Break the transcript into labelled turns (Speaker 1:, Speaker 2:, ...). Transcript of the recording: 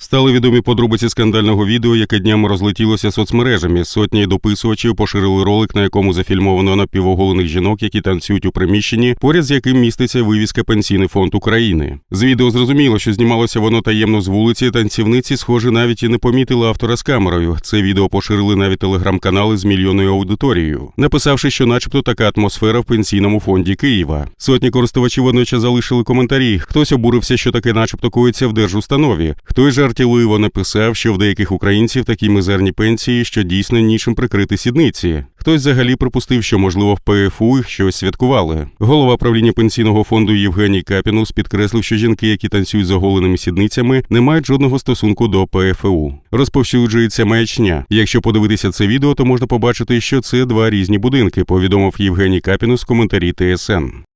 Speaker 1: Стали відомі подробиці скандального відео, яке днями розлетілося соцмережами. Сотні дописувачів поширили ролик, на якому зафільмовано напівоголених жінок, які танцюють у приміщенні, поряд з яким міститься вивіска Пенсійний фонд України. З відео зрозуміло, що знімалося воно таємно з вулиці. Танцівниці, схоже, навіть і не помітили автора з камерою. Це відео поширили навіть телеграм-канали з мільйонною аудиторією, написавши, що, начебто, така атмосфера в пенсійному фонді Києва. Сотні користувачів водночас залишили коментарі. Хтось обурився, що таке, начебто, коїться в держустанові. Хтось жартівливо написав, що в деяких українців такі мизерні пенсії, що дійсно нічим прикрити сідниці. Хтось взагалі припустив, що можливо в ПФУ щось святкували. Голова правління пенсійного фонду Євгеній Капінус підкреслив, що жінки, які танцюють з оголеними сідницями, не мають жодного стосунку до ПФУ. Розповсюджується маячня. Якщо подивитися це відео, то можна побачити, що це два різні будинки. Повідомив Євгеній Капінус в коментарі ТСН.